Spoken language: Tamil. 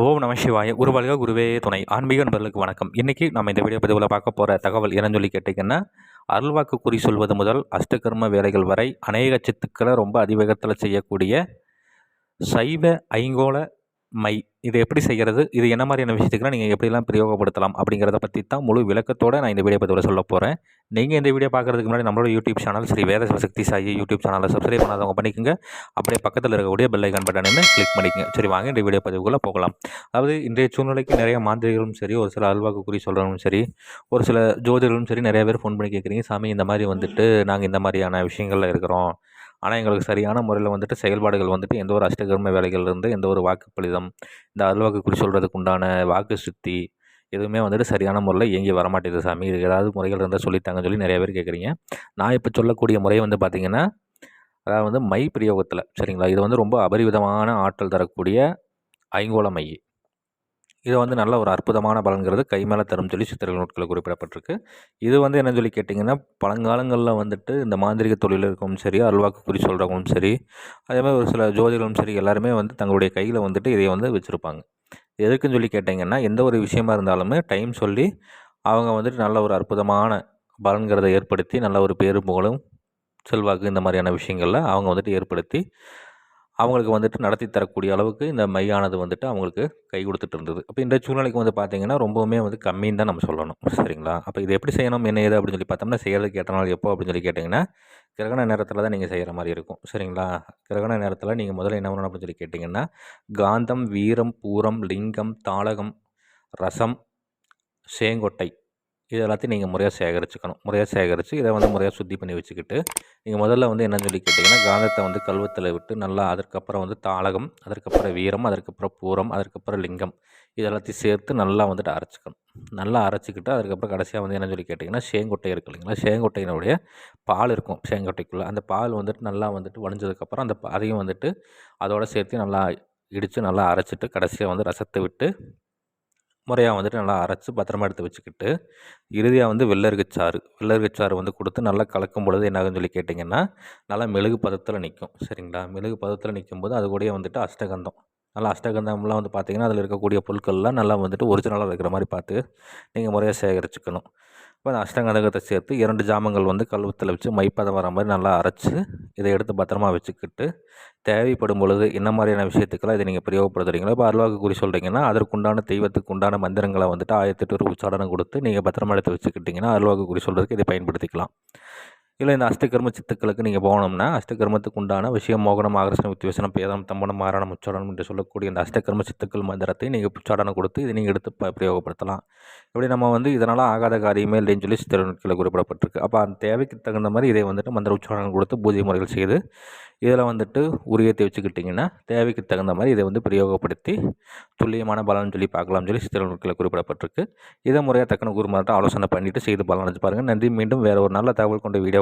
ஓம் நம சிவாய. குருவல்க குருவே துணை. ஆன்மீக நண்பர்களுக்கு வணக்கம். இன்றைக்கி நம்ம இந்த வீடியோ பதிவில் பார்க்க போகிற தகவல் என்னன்னு சொல்லி கேட்டிங்கன்னா அருள்வாக்கு குறி சொல்வது முதல் அஷ்டகர்ம வேலைகள் வரை அநேக சித்துக்களை ரொம்ப அதிவேகத்தில் செய்யக்கூடிய சைவ ஐங்கோள மை இது எப்படி செய்கிறது இது என்ன மாதிரியான விஷயத்துக்குலாம் நீங்கள் எப்படிலாம் பிரயோகப்படுத்தலாம் அப்படிங்கிறத பற்றி தான் முழு விளக்கத்தோடு நான் இந்த வீடியோ பதிவில் சொல்ல போகிறேன் நீங்கள் இந்த வீடியோ பார்க்குறதுக்கு முன்னாடி நம்மளோட YouTube channel Shri Veda Shakti Sai YouTube சேனலை சப்ஸ்கிரைப் பண்ணாதவங்க பண்ணிக்கோங்க. அப்படியே பக்கத்தில் இருக்கக்கூடிய பெல் ஐக்கான் பட்டனை கிளிக் பண்ணிக்கங்க. சரி வாங்க இந்த வீடியோ பதிவுக்குள்ளே போகலாம். அதாவது இன்றைய சூழ்நிலைக்கு நிறைய மாந்திரிகளும் சரி ஒரு சில அல்வாக்கு குறி சொல்கிறவங்களும் சரி ஒரு சில ஜோதிடர்களும் சரி நிறைய பேர் ஃபோன் பண்ணி கேட்குறீங்க சாமி இந்த மாதிரி வந்துட்டு நாங்கள் இந்த மாதிரியான விஷயங்களில் இருக்கிறோம். ஆனால் எங்களுக்கு சரியான முறையில் வந்துட்டு செயல்பாடுகள் வந்துட்டு எந்த ஒரு அஷ்டகர்ம வேலைகள்லேருந்து எந்த ஒரு வாக்குப்பளிதம் இந்த அல்வாக்கு குறி சொல்கிறதுக்கு உண்டான வாக்கு சுத்தி எதுவுமே வந்துட்டு சரியான முறையில் இயங்கி வரமாட்டேது சாமி. இது ஏதாவது முறைகள் இருந்தால் சொல்லித்தாங்கன்னு சொல்லி நிறைய பேர் கேட்குறீங்க நான் இப்போ சொல்லக்கூடிய முறை வந்து பார்த்திங்கன்னா அதாவது வந்து மை பிரயோகத்தில் சரிங்களா? இது வந்து ரொம்ப அபரிவிதமான ஆற்றல் தரக்கூடிய ஐங்கோள மை இது வந்து நல்ல ஒரு அற்புதமான பலன்கிறது. கை மேலே தரும் சொல்லி சித்திரை நோட்களில் குறிப்பிடப்பட்டிருக்கு. இது வந்து என்ன சொல்லி கேட்டிங்கன்னா பழங்காலங்களில் வந்துட்டு இந்த மாந்திரிக தொழில் இருக்கவும் சரி அல்வாக்கு குறி சொல்கிறவங்களும் சரி அதே மாதிரி ஒரு சில ஜோதிகளும் சரி எல்லாருமே வந்து தங்களுடைய கையில் வந்துட்டு இதை வந்து வச்சுருப்பாங்க. எதுக்குன்னு சொல்லி கேட்டிங்கன்னா எந்த ஒரு விஷயமா இருந்தாலுமே டைம் சொல்லி அவங்க வந்துட்டு நல்ல ஒரு அற்புதமான பலன்கிறத ஏற்படுத்தி நல்ல ஒரு பேரு புகழும் செல்வாக்கு இந்த மாதிரியான விஷயங்களில் அவங்க வந்துட்டு ஏற்படுத்தி அவங்களுக்கு வந்துட்டு நடத்தி தரக்கூடிய அளவுக்கு இந்த மையானது வந்துட்டு அவங்களுக்கு கை கொடுத்துட்டு இருந்தது. அப்போ இந்த சூழ்நிலைக்கு வந்து பார்த்திங்கன்னா ரொம்பவுமே வந்து கம்மின்னு தான் நம்ம சொல்லணும். சரிங்களா? அப்போ இது எப்படி செய்யணும்? என்ன ஏது அப்படின்னு சொல்லி பார்த்தோம்னா செய்கிறதுக்கு ஏற்ற நாள் எப்போ அப்படின்னு சொல்லி கேட்டிங்கன்னா கிரகண நேரத்தில் தான் நீங்கள் செய்கிற மாதிரி இருக்கும். சரிங்களா? கிரகண நேரத்தில் நீங்கள் முதல்ல என்ன பண்ணணும் அப்படின்னு சொல்லி கேட்டிங்கன்னா காந்தம் வீரம் பூரம் லிங்கம் தாளகம் ரசம் சேங்கொட்டை இது எல்லாத்தையும் நீங்கள் முறையாக சேகரிச்சுக்கணும். முறையாக சேகரித்து இதை வந்து முறையாக சுத்தி பண்ணி வச்சுக்கிட்டு நீங்கள் முதல்ல வந்து என்னன்னு சொல்லி கேட்டிங்கன்னா காந்தத்தை வந்து கல்வத்தில் விட்டு நல்லா அதற்கப்புறம் வந்து தாளகம் அதற்கப்புறம் வீரம் அதற்கப்புறம் பூரம் அதற்கப்புறம் லிங்கம் இது எல்லாத்தையும் சேர்த்து நல்லா வந்துட்டு அரைச்சிக்கணும். நல்லா அரைச்சிக்கிட்டு அதுக்கப்புறம் கடைசியாக வந்து என்னன்னு சொல்லி கேட்டிங்கன்னா சேங்கொட்டை இருக்குது இல்லைங்களா? சேங்கொட்டையினுடைய பால் இருக்கும் சேங்கொட்டைக்குள்ளே. அந்த பால் வந்துட்டு நல்லா வந்துட்டு வடிஞ்சதுக்கப்புறம் அந்த அதையும் வந்துட்டு அதோடு சேர்த்து நல்லா இடித்து நல்லா அரைச்சிட்டு கடைசியாக வந்து ரசத்தை விட்டு முறையாக வந்துட்டு நல்லா அரைச்சி பத்திரமா எடுத்து வச்சுக்கிட்டு இறுதியாக வந்து வெள்ளரிக்கச்சாறு வெள்ளரிக்கச்சாறு வந்து கொடுத்து நல்லா கலக்கும் பொழுது என்னாகுன்னு சொல்லி கேட்டிங்கன்னா நல்லா மெழுகு பதத்தில் நிற்கும் சரிங்களா? மெழுகு பதத்தில் நிற்கும் போது அது கூடயே வந்துட்டு அஷ்டகந்தம். நல்லா அஷ்டகந்தம்லாம் வந்து பார்த்திங்கன்னா அதில் இருக்கக்கூடிய பொருட்கள்லாம் நல்லா வந்துட்டு ஒரிஜினலாக இருக்கிற மாதிரி பார்த்து நீங்கள் முறையாக சேகரிச்சுக்கணும். இப்போ அந்த அஷ்டங்கதகத்தை சேர்த்து இரண்டு ஜாமங்கள் வந்து கல்வத்தில் வச்சு மைப்பதம் வர மாதிரி நல்லா அரைச்சி இதை எடுத்து பத்திரமா வச்சுக்கிட்டு தேவைப்படும் பொழுது என்ன மாதிரியான விஷயத்துக்கெல்லாம் இதை நீங்கள் பிரயோகப்படுத்துறீங்களோ இப்போ அருள்வாக்கு குறி சொல்கிறீங்கன்னா அதற்குண்டான தெய்வத்துக்கு உண்டான மந்திரங்களை வந்துட்டு ஆயிரத்தெட்டு உச்சாடனம் கொடுத்து நீங்கள் பத்திரமா எடுத்து வச்சுக்கிட்டிங்கன்னா அருள்வாக்கு குறி சொல்கிறதுக்கு இதை பயன்படுத்திக்கலாம். இல்லை இந்த அஷ்டகர்ம சித்துக்களுக்கு நீங்கள் போனோம்னா அஷ்டகர்மத்துக்கு உண்டான விஷயம் மோகனம் ஆகர்ஷணம் வித்தியசனம் பேதம் தம்பனம் மாரணம் உச்சாடனம் என்று சொல்லக்கூடிய இந்த அஷ்டகர்ம சித்துக்கள் மந்திரத்தை நீங்கள் உச்சாடனம் கொடுத்து இதை நீங்கள் எடுத்து ப பிரயோகப்படுத்தலாம். இப்படி நம்ம வந்து இதனால் ஆகாத காரியமே இல்லைன்னு சொல்லி சித்திரத்தில் குறிப்பிடப்பட்டிருக்கு. அப்போ அந்த தேவைக்கு தகுந்த மாதிரி இதை வந்துட்டு மந்திர உச்சாரணம் கொடுத்து பூஜை முறைகள் செய்து இதில் வந்துட்டு உரியத்தை வச்சுக்கிட்டிங்கன்னா தேவைக்கு தகுந்த மாதிரி இதை வந்து பிரயோகப்படுத்தி துல்லியமான பலன் சொல்லி பார்க்கலாம்னு சொல்லி சித்திரத்தில் குறிப்பிடப்பட்டிருக்கு. இதை முறையாக தக்கன குருமார்ட்ட ஆலோசனை பண்ணிவிட்டு செய்து பலன் அடைஞ்சு பாருங்கள் நன்றி. மீண்டும் வேறு ஒரு நல்ல தகவல் கொண்ட வீடியோ